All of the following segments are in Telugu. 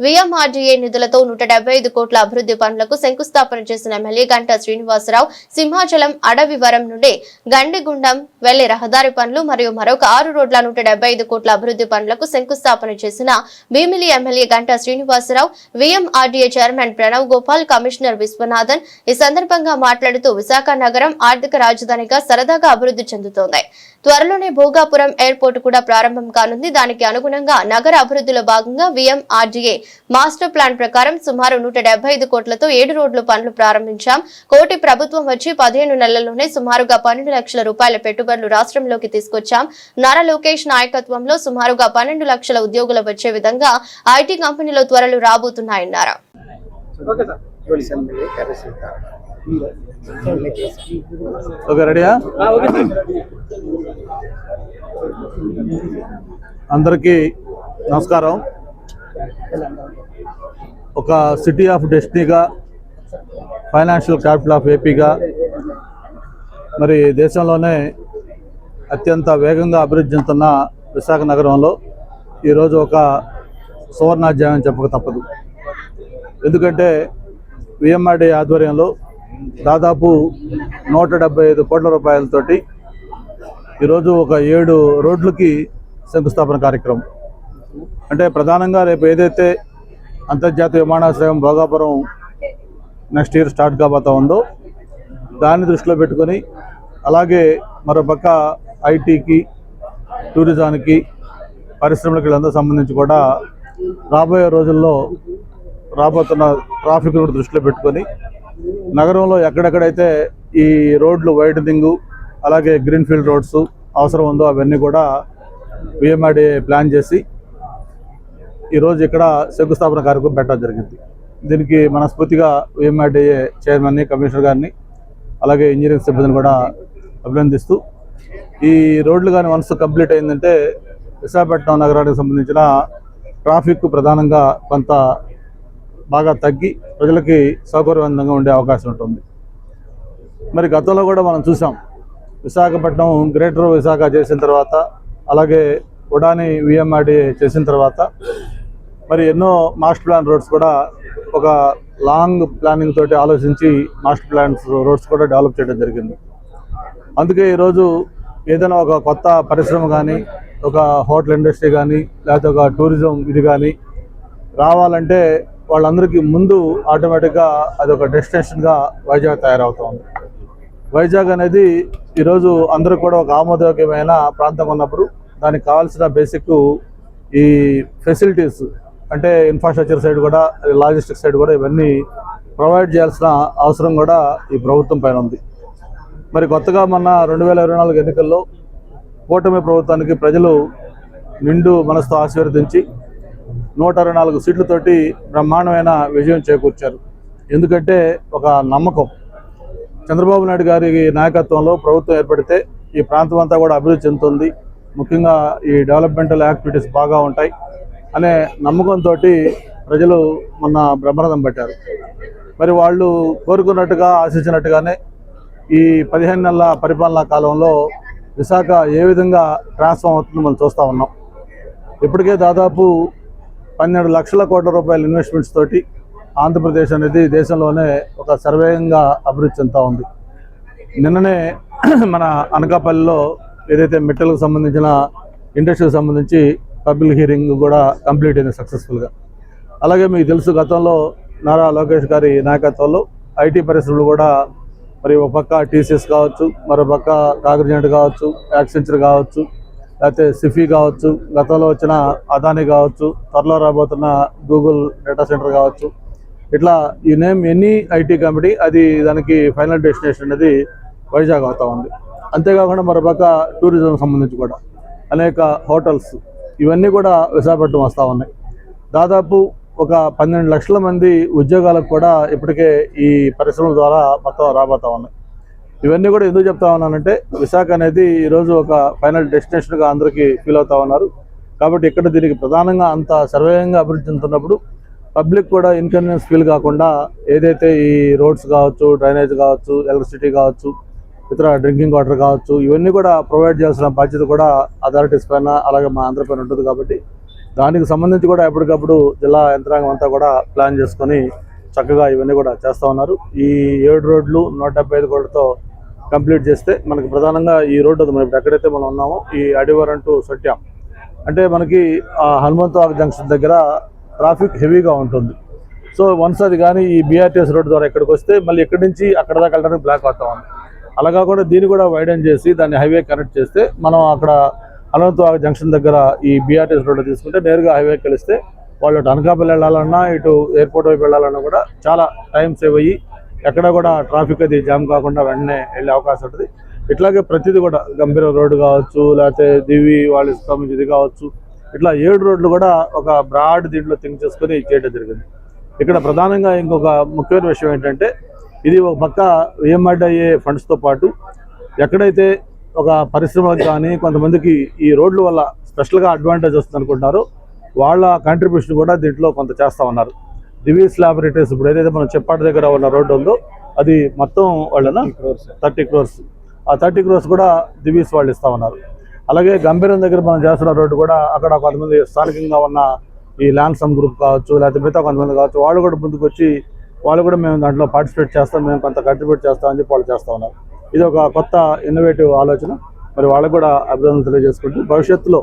విఎంఆర్డీఏ నిధులతో నూట కోట్ల అభివృద్ధి పనులకు శంకుస్థాపన చేసిన ఎమ్మెల్యే గంటా శ్రీనివాసరావు సింహాచలం అడవివరం నుండి గండిగుండం వెళ్ళే రహదారి పనులు మరియు మరొక ఆరు రోడ్ల నూట కోట్ల అభివృద్ధి పనులకు శంకుస్థాపన చేసిన Bheemili MLA Ganta Srinivasarao VMRDA chairman Pranav Gopal commissioner Viswanathan ఈ సందర్భంగా మాట్లాడుతూ విశాఖ నగరం ఆర్థిక రాజధానిగా సరదాగా అభివృద్ధి చెందుతోంది. త్వరలోనే భోగాపురం ఎయిర్పోర్ట్ కూడా ప్రారంభం కానుంది. దానికి అనుగుణంగా నగర అభివృద్ధిలో భాగంగా విఎంఆర్డీఏ మాస్టర్ ప్లాన్ ప్రకారం సుమారు నూట కోట్లతో ఏడు రోడ్లు పనులు ప్రారంభించాం. కోటి ప్రభుత్వం వచ్చి పదిహేను నెలల్లోనే సుమారుగా పన్నెండు లక్షల రూపాయల పెట్టుబడులు రాష్ట్రంలోకి తీసుకొచ్చాం. నారా లోకేష్ నాయకత్వంలో సుమారుగా పన్నెండు లక్షల ఉద్యోగులు వచ్చే విధంగా ఐటీ కంపెనీలో త్వరలు రాబోతున్నాయన్నారు. ఓకే రెడీయా? అందరికీ నమస్కారం. ఒక సిటీ ఆఫ్ డెస్టినీగా ఫైనాన్షియల్ క్యాపిటల్ ఆఫ్ ఏపీగా మరి దేశంలోనే అత్యంత వేగంగా అభివృద్ధి చెందుతున్న విశాఖ నగరంలో ఈరోజు ఒక సువర్ణాధ్యాయం చెప్పక తప్పదు. ఎందుకంటే విఎంఆర్డి ఆధ్వర్యంలో దాదాపు నూట డెబ్బై ఐదు కోట్ల రూపాయలతోటి ఈరోజు ఒక ఏడు రోడ్లకి శంకుస్థాపన కార్యక్రమం. అంటే ప్రధానంగా రేపు ఏదైతే అంతర్జాతీయ విమానాశ్రయం భోగాపురం నెక్స్ట్ ఇయర్ స్టార్ట్ కాబోతా ఉందో దాన్ని దృష్టిలో పెట్టుకొని అలాగే మరోపక్క ఐటీకి టూరిజానికి పరిశ్రమలకు వీళ్ళందరూ సంబంధించి కూడా రాబోయే రోజుల్లో రాబోతున్న ట్రాఫిక్ దృష్టిలో పెట్టుకొని నగరంలో ఎక్కడెక్కడైతే ఈ రోడ్లు వైడనింగు అలాగే గ్రీన్ ఫీల్డ్ రోడ్స్ అవసరం ఉందో అవన్నీ కూడా విఎంఆర్డీఏ ప్లాన్ చేసి ఈరోజు ఇక్కడ శంకుస్థాపన కార్యక్రమం పెట్టడం జరిగింది. దీనికి మనస్ఫూర్తిగా విఎంఆర్డీఏ చైర్మన్ని కమిషనర్ గారిని అలాగే ఇంజనీరింగ్ సిబ్బందిని కూడా అభినందిస్తూ ఈ రోడ్లు కానీ వన్స్ కంప్లీట్ అయిందంటే విశాఖపట్నం నగరానికి సంబంధించిన ట్రాఫిక్ ప్రధానంగా కొంత బాగా తగ్గి ప్రజలకి సౌకర్యవంతంగా ఉండే అవకాశం ఉంటుంది. మరి గతంలో కూడా మనం చూసాం విశాఖపట్నం గ్రేటర్ విశాఖ చేసిన తర్వాత అలాగే ఉడాని విఎంఆర్డీఏ చేసిన తర్వాత మరి ఎన్నో మాస్టర్ ప్లాన్ రోడ్స్ కూడా ఒక లాంగ్ ప్లానింగ్ తోటి ఆలోచించి మాస్టర్ ప్లాన్స్ రోడ్స్ కూడా డెవలప్ చేయడం జరిగింది. అందుకే ఈరోజు ఏదైనా ఒక కొత్త పరిశ్రమ కానీ ఒక హోటల్ ఇండస్ట్రీ కానీ లేకపోతే ఒక టూరిజం ఇది కానీ రావాలంటే వాళ్ళందరికీ ముందు ఆటోమేటిక్గా అది ఒక డెస్టినేషన్గా వైజాగ్ తయారవుతుంది వైజాగ్ అనేది ఈరోజు అందరూ కూడా ఒక ఆమోదయోగ్యమైన ప్రాంతం ఉన్నప్పుడు దానికి కావాల్సిన బేసిక్ ఈ ఫెసిలిటీస్ అంటే ఇన్ఫ్రాస్ట్రక్చర్ సైడ్ కూడా లాజిస్టిక్ సైడ్ కూడా ఇవన్నీ ప్రొవైడ్ చేయాల్సిన అవసరం కూడా ఈ ప్రభుత్వం పైన ఉంది. మరి కొత్తగా మొన్న రెండు వేల ఇరవై నాలుగు ఎన్నికల్లో కూటమి ప్రభుత్వానికి ప్రజలు నిండు మనసుతో ఆశీర్వదించి నూట అరవై నాలుగు సీట్లతోటి బ్రహ్మాండమైన విజయం చేకూర్చారు. ఎందుకంటే ఒక నమ్మకం. చంద్రబాబు నాయుడు గారి నాయకత్వంలో ప్రభుత్వం ఏర్పడితే ఈ ప్రాంతం అంతా కూడా అభివృద్ధి చెందుతుంది. ముఖ్యంగా ఈ డెవలప్మెంటల్ యాక్టివిటీస్ బాగా ఉంటాయి. అనే నమ్మకంతో ప్రజలు మొన్న బ్రహ్మరథం పట్టారు. మరి వాళ్ళు కోరుకున్నట్టుగా ఆశించినట్టుగానే ఈ పదిహేను నెలల పరిపాలనా కాలంలో విశాఖ ఏ విధంగా ట్రాన్స్ఫార్మ్ అవుతుందో మనం చూస్తూ ఉన్నాం. ఇప్పటికే దాదాపు పన్నెండు లక్షల కోట్ల రూపాయల ఇన్వెస్ట్మెంట్స్ తోటి ఆంధ్రప్రదేశ్ అనేది దేశంలోనే ఒక సర్వేయంగా అభివృద్ధి చెందుతూ ఉంది. నిన్ననే మన అనకాపల్లిలో ఏదైతే మెట్టలకు సంబంధించిన ఇండస్ట్రీకి సంబంధించి పబ్లిక్ హియరింగ్ కూడా కంప్లీట్ అయింది సక్సెస్ఫుల్గా. అలాగే మీకు తెలుసు గతంలో నారా లోకేష్ గారి నాయకత్వంలో ఐటీ పరిశ్రమలు కూడా మరి ఒక పక్క టీసీఎస్ కావచ్చు మరో పక్క కాగ్రిజెంట్ కావచ్చు యాక్సెంచర్ కావచ్చు లేకపోతే సిఫీ కావచ్చు గతంలో వచ్చిన అదానీ కావచ్చు త్వరలో రాబోతున్న గూగుల్ డేటా సెంటర్ కావచ్చు. ఇట్లా ఈ నేమ్ ఎనీ ఐటీ కంపెనీ అది దానికి ఫైనల్ డెస్టినేషన్ అనేది వైజాగ్ అవుతా ఉంది. అంతేకాకుండా మరో పక్క టూరిజం సంబంధించి కూడా అనేక హోటల్స్ ఇవన్నీ కూడా విశాఖపట్నం వస్తూ ఉన్నాయి. దాదాపు ఒక పన్నెండు లక్షల మంది ఉద్యోగాలకు కూడా ఇప్పటికే ఈ పరిశ్రమల ద్వారా మొత్తం రాబోతా ఉన్నాయి. ఇవన్నీ కూడా ఎందుకు చెప్తా ఉన్నానంటే విశాఖ అనేది ఈరోజు ఒక ఫైనల్ డెస్టినేషన్గా అందరికీ ఫీల్ అవుతా ఉన్నారు. కాబట్టి ఇక్కడ దీనికి ప్రధానంగా అంత సర్వేయంగా అభివృద్ధి చెందుతున్నప్పుడు పబ్లిక్ కూడా ఇన్కన్వీనియన్స్ ఫీల్ కాకుండా ఏదైతే ఈ రోడ్స్ కావచ్చు డ్రైనేజ్ కావచ్చు ఎలక్ట్రిసిటీ కావచ్చు ఇతర డ్రింకింగ్ వాటర్ కావచ్చు ఇవన్నీ కూడా ప్రొవైడ్ చేయాల్సిన బాధ్యత కూడా అథారిటీస్ పైన అలాగే మా ఆంధ్ర పైన ఉంటుంది కాబట్టి దానికి సంబంధించి కూడా ఎప్పటికప్పుడు జిల్లా యంత్రాంగం అంతా కూడా ప్లాన్ చేసుకొని చక్కగా ఇవన్నీ కూడా చేస్తూ ఉన్నారు. ఈ ఏడు రోడ్లు నూట డెబ్బై ఐదు కోట్లతో కంప్లీట్ చేస్తే మనకి ప్రధానంగా ఈ రోడ్డు ఉంది. మనం ఇప్పుడు ఎక్కడైతే మనం ఉన్నామో ఈ అడివరం టు సత్యం. అంటే మనకి హనుమంతవాగ్ జంక్షన్ దగ్గర ట్రాఫిక్ హెవీగా ఉంటుంది. సో వన్స్ అది కానీ ఈ బీఆర్టీఎస్ రోడ్ ద్వారా ఇక్కడికి వస్తే మళ్ళీ ఇక్కడి నుంచి అక్కడ దాకా వెళ్ళడానికి బ్లాక్ అవుతా ఉంది. అలా కాకుండా దీన్ని కూడా వైడెన్ చేసి దాన్ని హైవే కనెక్ట్ చేస్తే మనం అక్కడ అనంతవాగ జంక్షన్ దగ్గర ఈ బీఆర్టీఎస్ రోడ్ తీసుకుంటే నేరుగా హైవే కలిస్తే వాళ్ళు అనకాపల్లి వెళ్ళాలన్నా ఇటు ఎయిర్పోర్ట్ వైపు వెళ్ళాలన్నా కూడా చాలా టైం సేవ్ అయ్యి ఎక్కడ కూడా ట్రాఫిక్ అది జామ్ కాకుండా వెంటనే వెళ్ళే అవకాశం ఉంటుంది. ఇట్లాగే ప్రతిదీ కూడా గంభీర రోడ్డు కావచ్చు లేకపోతే దివి వాళ్ళ సంబంధించి ఇది కావచ్చు ఇట్లా ఏడు రోడ్లు కూడా ఒక బ్రాడ్ దీంట్లో థింక్ చేసుకొని చేయడం జరిగింది. ఇక్కడ ప్రధానంగా ఇంకొక ముఖ్యమైన విషయం ఏంటంటే ఇది ఒక పక్క విఎంఆర్డీఏ ఫండ్స్తో పాటు ఎక్కడైతే ఒక పరిశ్రమలకు కానీ కొంతమందికి ఈ రోడ్ల వల్ల స్పెషల్గా అడ్వాంటేజ్ వస్తుంది అనుకుంటున్నారో వాళ్ళ కాంట్రిబ్యూషన్ కూడా దీంట్లో కొంత చేస్తూ ఉన్నారు. దివీస్ ల్యాబొరేటరీస్ ఇప్పుడు ఏదైతే మనం చెప్పాటి దగ్గర ఉన్న రోడ్డు ఉందో అది మొత్తం వాళ్ళన? థర్టీ క్రోర్స్. ఆ థర్టీ క్రోర్స్ కూడా దివీస్ వాళ్ళు ఇస్తా ఉన్నారు. అలాగే గంభీరం దగ్గర మనం చేస్తున్న రోడ్డు కూడా అక్కడ కొంతమంది స్థానికంగా ఉన్న ఈ ల్యాన్సమ్ గ్రూప్ కావచ్చు లేకపోతే మిగతా కొంతమంది కావచ్చు వాళ్ళు కూడా ముందుకు వచ్చి వాళ్ళు కూడా మేము దాంట్లో పార్టిసిపేట్ చేస్తాం మేము కొంత కంట్రిబ్యూట్ చేస్తామని చెప్పి వాళ్ళు చేస్తూ ఉన్నారు. ఇది ఒక కొత్త ఇన్నోవేటివ్ ఆలోచన. మరి వాళ్ళకు కూడా అభినందనలు తెలియజేసుకుంటూ భవిష్యత్తులో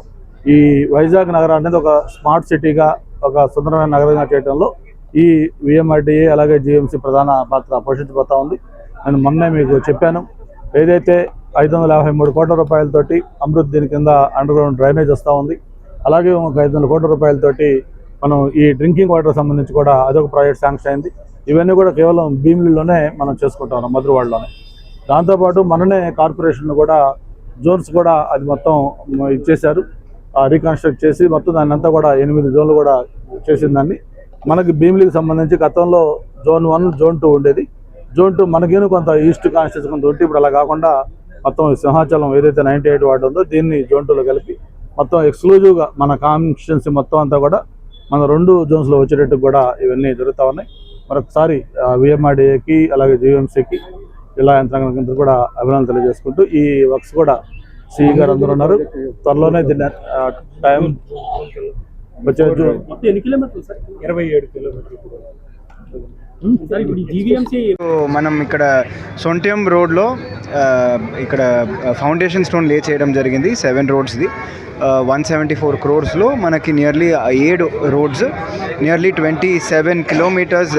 ఈ వైజాగ్ నగరం అనేది ఒక స్మార్ట్ సిటీగా ఒక సుందరమైన నగరంగా చేయడంలో ఈ విఎంఆర్డీఏ అలాగే జిఎంసీ ప్రధాన పాత్ర పోషించబోతా ఉంది. నేను మొన్నే మీకు చెప్పాను ఏదైతే ఐదు వందల యాభై మూడు కోట్ల రూపాయలతోటి అమృత్ దీని కింద అండర్ గ్రౌండ్ డ్రైనేజ్ వస్తూ ఉంది అలాగే ఒక ఐదు వందల కోట్ల రూపాయలతోటి మనం ఈ డ్రింకింగ్ వాటర్ సంబంధించి కూడా అదొక ప్రాజెక్ట్ శాంక్షన్ అయింది. ఇవన్నీ కూడా కేవలం భీమిలిలోనే మనం చేసుకుంటా ఉన్నాం మధురవాడలోనే. దాంతోపాటు మననే కార్పొరేషన్ కూడా జోన్స్ కూడా అది మొత్తం ఇచ్చేశారు. రీకన్స్ట్రక్ట్ చేసి మొత్తం దాన్ని అంతా కూడా ఎనిమిది జోన్లు కూడా చేసిన దాన్ని. మనకి భీమిలికి సంబంధించి గతంలో జోన్ వన్ జోన్ టూ ఉండేది. జోన్ టూ మనకేను కొంత ఈస్ట్ కాన్స్టిట్యూషన్ కొంత ఉంటే ఇప్పుడు అలా కాకుండా మొత్తం సింహాచలం ఏదైతే నైంటీ ఎయిట్ వార్డు ఉందో దీన్ని జోన్ టూలో కలిపి మొత్తం ఎక్స్క్లూజివ్గా మన కాన్స్టిట్యున్సీ మొత్తం అంతా కూడా మన రెండు జోన్స్లో వచ్చేటట్టు కూడా ఇవన్నీ జరుగుతూ ఉన్నాయి. మరొకసారి విఎంఆర్డీఏకి అలాగే జీఎంసీకి జిల్లా యంత్రాంగం కూడా అభినందనలు తెలియజేసుకుంటూ ఈ వర్క్స్ కూడా సిఈ గారు అందరూ ఉన్నారు. త్వరలోనే దీన్ని టైం వచ్చే ఎన్ని కిలోమీటర్లు సార్? ఇరవై ఏడు కిలోమీటర్లు. మనం ఇక్కడ సొంట్యం రోడ్లో ఇక్కడ ఫౌండేషన్ స్టోన్ లే చేయడం జరిగింది సెవెన్ రోడ్స్ది. వన్ సెవెంటీ ఫోర్ క్రోర్స్లో మనకి నియర్లీ ఏడు roads nearly twenty seven kilometres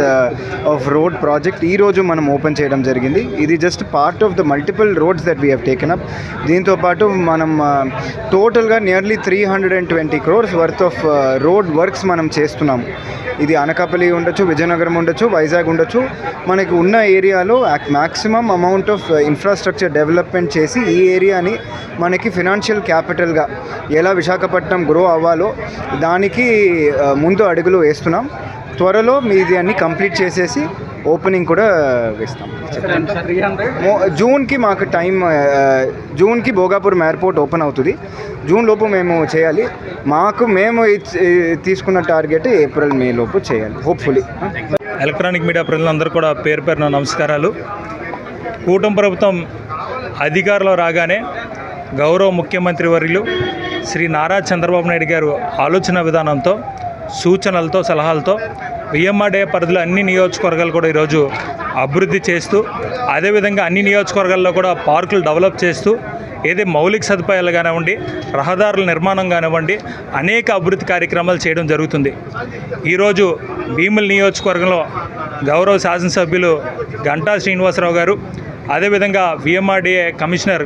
of road project ఈరోజు మనం ఓపెన్ చేయడం జరిగింది. ఇది just part of the multiple roads that we have taken up దీంతో పాటు మనం టోటల్గా nearly three hundred and twenty crores worth of road works మనం చేస్తున్నాం. ఇది అనకాపల్లి ఉండొచ్చు విజయనగరం ఉండొచ్చు వైజాగ్ ఉండొచ్చు. మనకి ఉన్న ఏరియాలో maximum amount of infrastructure development చేసి ఈ ఏరియాని మనకి ఫినాన్షియల్ క్యాపిటల్గా ఎలా విశాఖపట్నం గ్రో అవ్వాలో దానికి ముందు అడుగులు వేస్తున్నాం. త్వరలో మీది అన్ని కంప్లీట్ చేసేసి ఓపెనింగ్ కూడా వేస్తాం. జూన్కి మాకు టైం జూన్కి భోగాపురం ఎయిర్పోర్ట్ ఓపెన్ అవుతుంది. జూన్ లోపు మేము చేయాలి. మాకు మేము తీసుకున్న టార్గెట్ ఏప్రిల్ మే లోపు చేయాలి హోప్ఫుల్లీ ఎలక్ట్రానిక్ మీడియా ప్రజలందరూ కూడా పేరు పేరున నమస్కారాలు. కూటమి ప్రభుత్వం అధికారంలో రాగానే గౌరవ ముఖ్యమంత్రి వర్యులు శ్రీ నారా చంద్రబాబు నాయుడు గారు ఆలోచన విధానంతో సూచనలతో సలహాలతో విఎంఆర్డే పరిధిలో అన్ని నియోజకవర్గాలు కూడా ఈరోజు అభివృద్ధి చేస్తూ అదేవిధంగా అన్ని నియోజకవర్గాల్లో కూడా పార్కులు డెవలప్ చేస్తూ ఏదే మౌలిక సదుపాయాలు కానివ్వండి రహదారుల నిర్మాణం కానివ్వండి అనేక అభివృద్ధి కార్యక్రమాలు చేయడం జరుగుతుంది. ఈరోజు భీముల నియోజకవర్గంలో గౌరవ శాసనసభ్యులు గంటా శ్రీనివాసరావు గారు అదేవిధంగా విఎంఆర్డిఏ కమిషనర్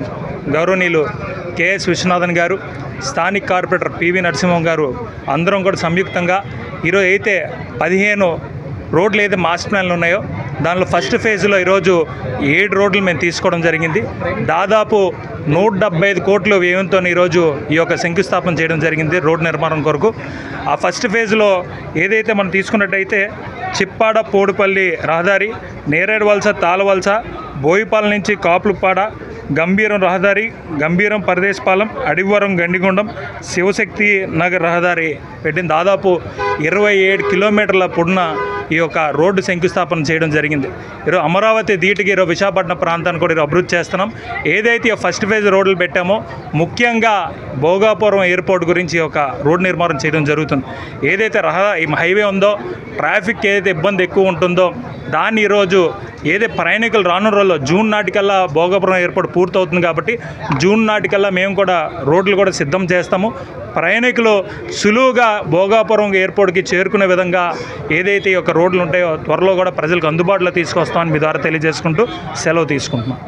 గౌరవనీయులు కెఎస్ విశ్వనాథన్ గారు స్థానిక కార్పొరేటర్ పివి నరసింహం గారు అందరం కూడా సంయుక్తంగా ఈరోజు అయితే పదిహేను రోడ్లు ఏదైతే మాస్టర్ ప్లాన్లు ఉన్నాయో దానిలో ఫస్ట్ ఫేజ్లో ఈరోజు ఏడు రోడ్లు మేము తీసుకోవడం జరిగింది. దాదాపు నూట డెబ్బై ఐదు కోట్ల వ్యయంతో ఈరోజు ఈ యొక్క శంకుస్థాపన చేయడం జరిగింది రోడ్ నిర్మాణం కొరకు. ఆ ఫస్ట్ ఫేజ్లో ఏదైతే మనం తీసుకున్నట్టయితే చిప్పాడ పోడుపల్లి రహదారి నేరేడు వలస తాళవలస బోయిపాల నుంచి కాపులపాడ గంభీరం రహదారి గంభీరం పరదేశపాలెం అడివరం గండిగుండం శివశక్తి నగర్ రహదారి పెట్టిన దాదాపు ఇరవై ఏడు కిలోమీటర్ల పొడిన ఈ యొక్క రోడ్డు శంకుస్థాపన చేయడం జరిగింది. ఈరోజు అమరావతి దీటికి ఈరోజు విశాఖపట్నం ప్రాంతాన్ని కూడా ఈరోజు అభివృద్ధి చేస్తున్నాం. ఏదైతే ఈ ఫస్ట్ సర్ఫేజ్ రోడ్లు పెట్టామో. ముఖ్యంగా భోగాపురం ఎయిర్పోర్ట్ గురించి ఒక రోడ్ నిర్మాణం చేయడం జరుగుతుంది. ఏదైతే రహ హైవే ఉందో ట్రాఫిక్ ఏదైతే ఇబ్బంది ఎక్కువ ఉంటుందో దాన్ని ఈరోజు ఏదే ప్రయాణికులు రాను రోజుల్లో జూన్ నాటికల్లా భోగాపురం ఎయిర్పోర్ట్ పూర్తవుతుంది కాబట్టి జూన్ నాటికల్లా మేము కూడా రోడ్లు కూడా సిద్ధం చేస్తాము. ప్రయాణికులు సులువుగా భోగాపురం ఎయిర్పోర్ట్కి చేరుకునే విధంగా ఏదైతే ఈ యొక్క రోడ్లు ఉంటాయో త్వరలో కూడా ప్రజలకు అందుబాటులో తీసుకొస్తామని మీ ద్వారా తెలియజేసుకుంటూ సెలవు తీసుకుంటున్నాం.